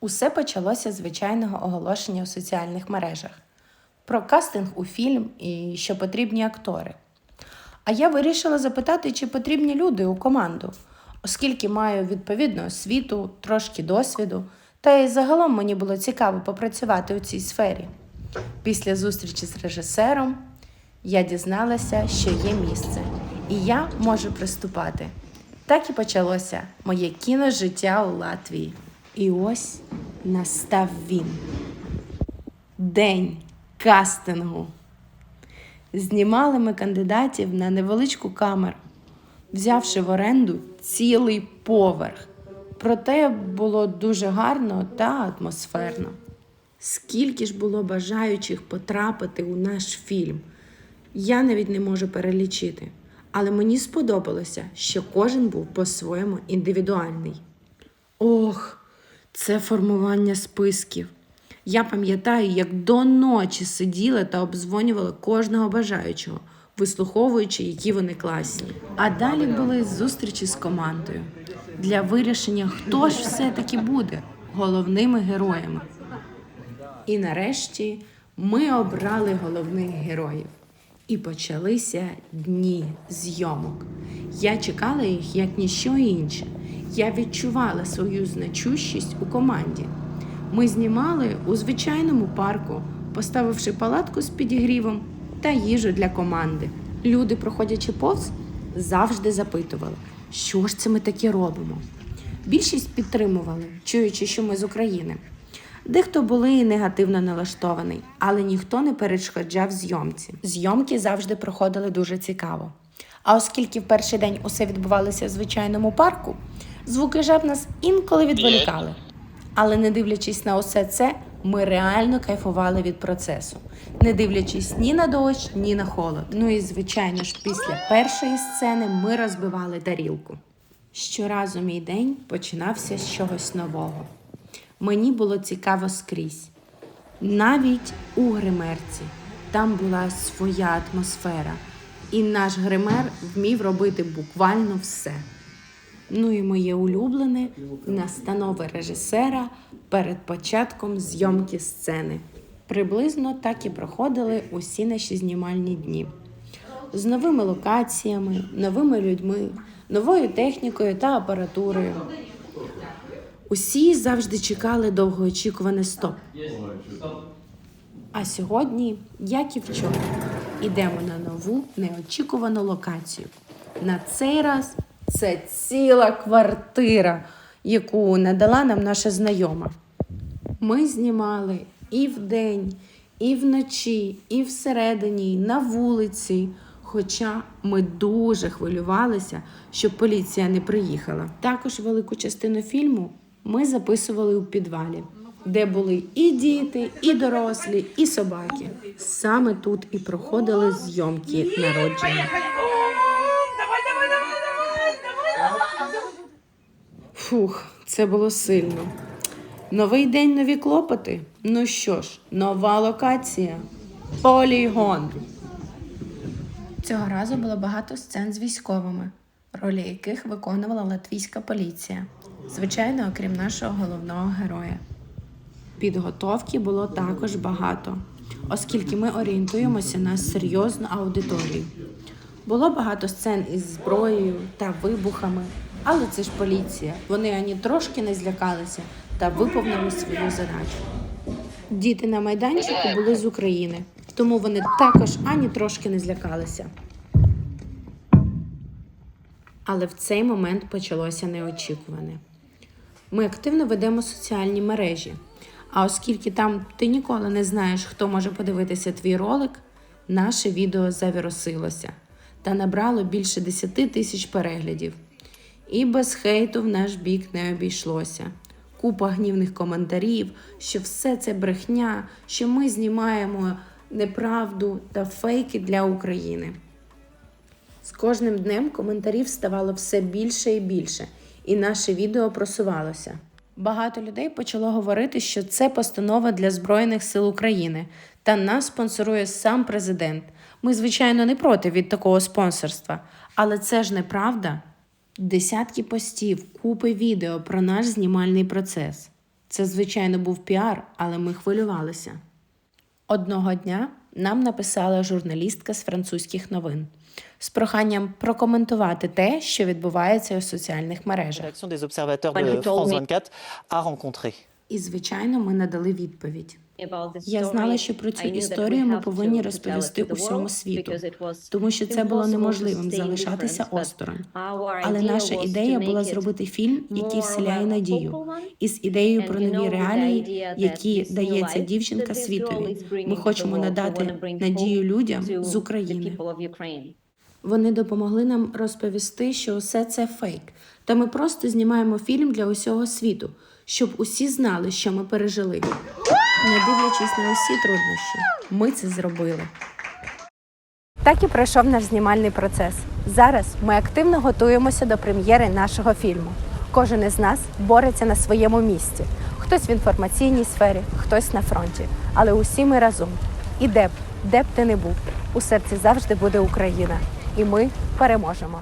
Усе почалося з звичайного оголошення у соціальних мережах про кастинг у фільм і що потрібні актори. А я вирішила запитати, чи потрібні люди у команду, оскільки маю відповідну освіту, трошки досвіду, та й загалом мені було цікаво попрацювати у цій сфері. Після зустрічі з режисером я дізналася, що є місце, і я можу приступати. Так і почалося моє кіножиття у Латвії. І ось настав він. День кастингу. Знімали ми кандидатів на невеличку камеру, взявши в оренду цілий поверх. Проте було дуже гарно та атмосферно. Скільки ж було бажаючих потрапити у наш фільм, я навіть не можу перелічити. Але мені сподобалося, що кожен був по-своєму індивідуальний. Ох, це формування списків. Я пам'ятаю, як до ночі сиділа та обдзвонювала кожного бажаючого, вислуховуючи, які вони класні. А далі були зустрічі з командою для вирішення, хто ж все-таки буде головними героями. І нарешті ми обрали головних героїв. І почалися дні зйомок. Я чекала їх як ніщо інше. Я відчувала свою значущість у команді. Ми знімали у звичайному парку, поставивши палатку з підігрівом та їжу для команди. Люди, проходячи повз, завжди запитували, що ж це ми таке робимо. Більшість підтримували, чуючи, що ми з України. Дехто були і негативно налаштований, але ніхто не перешкоджав зйомці. Зйомки завжди проходили дуже цікаво. А оскільки в перший день усе відбувалося в звичайному парку, звуки жаб нас інколи відволікали. Але не дивлячись на усе це, ми реально кайфували від процесу, не дивлячись ні на дощ, ні на холод. Ну і звичайно ж, після першої сцени ми розбивали тарілку. Щоразу мій день починався з чогось нового. Мені було цікаво скрізь. Навіть у гримерці там була своя атмосфера, і наш гример вмів робити буквально все. Ну і моє улюблене настанови режисера перед початком зйомки сцени. Приблизно так і проходили усі наші знімальні дні. З новими локаціями, новими людьми, новою технікою та апаратурою. Усі завжди чекали довгоочікуване стоп. А сьогодні, як і вчора, ідемо на нову неочікувану локацію. На цей раз це ціла квартира, яку надала нам наша знайома. Ми знімали і вдень, і вночі, і всередині, і на вулиці. Хоча ми дуже хвилювалися, щоб поліція не приїхала. Також велику частину фільму ми записували у підвалі, де були і діти, і дорослі, і собаки. Саме тут і проходили зйомки народження. Фух, це було сильно. Новий день, нові клопоти. Ну що ж, нова локація. Полігон. Цього разу було багато сцен з військовими, ролі яких виконувала латвійська поліція. Звичайно, окрім нашого головного героя. Підготовки було також багато, оскільки ми орієнтуємося на серйозну аудиторію. Було багато сцен із зброєю та вибухами, але це ж поліція. Вони ані трошки не злякалися та виповнили свою задачу. Діти на майданчику були з України, тому вони також ані трошки не злякалися. Але в цей момент почалося неочікуване. Ми активно ведемо соціальні мережі. А оскільки там ти ніколи не знаєш, хто може подивитися твій ролик, наше відео завірусилося та набрало більше 10 тисяч переглядів. І без хейту в наш бік не обійшлося. Купа гнівних коментарів, що все це брехня, що ми знімаємо неправду та фейки для України. З кожним днем коментарів ставало все більше і більше, і наше відео просувалося. Багато людей почало говорити, що це постанова для Збройних сил України, та нас спонсорує сам президент. Ми, звичайно, не проти від такого спонсорства, але це ж неправда. Десятки постів, купи відео про наш знімальний процес. Це, звичайно, був піар, але ми хвилювалися. Одного дня нам написала журналістка з французьких новин з проханням прокоментувати те, що відбувається у соціальних мережах. rédaction des observateurs When he de told France me- 24 a rencontré. І, звичайно, ми надали відповідь. Я знала, що про цю історію ми повинні розповісти усьому світу, тому що це було неможливим залишатися осторонь. Але наша ідея була зробити фільм, який вселяє надію, із ідеєю про нові реалії, які дає ця дівчинка світові. Ми хочемо надати надію людям з України. Вони допомогли нам розповісти, що усе це фейк. Та ми просто знімаємо фільм для усього світу, щоб усі знали, що ми пережили. Не дивлячись на усі труднощі, ми це зробили. Так і пройшов наш знімальний процес. Зараз ми активно готуємося до прем'єри нашого фільму. Кожен із нас бореться на своєму місці. Хтось в інформаційній сфері, хтось на фронті. Але усі ми разом. І де б, де б ти не був, у серці завжди буде Україна. І ми переможемо.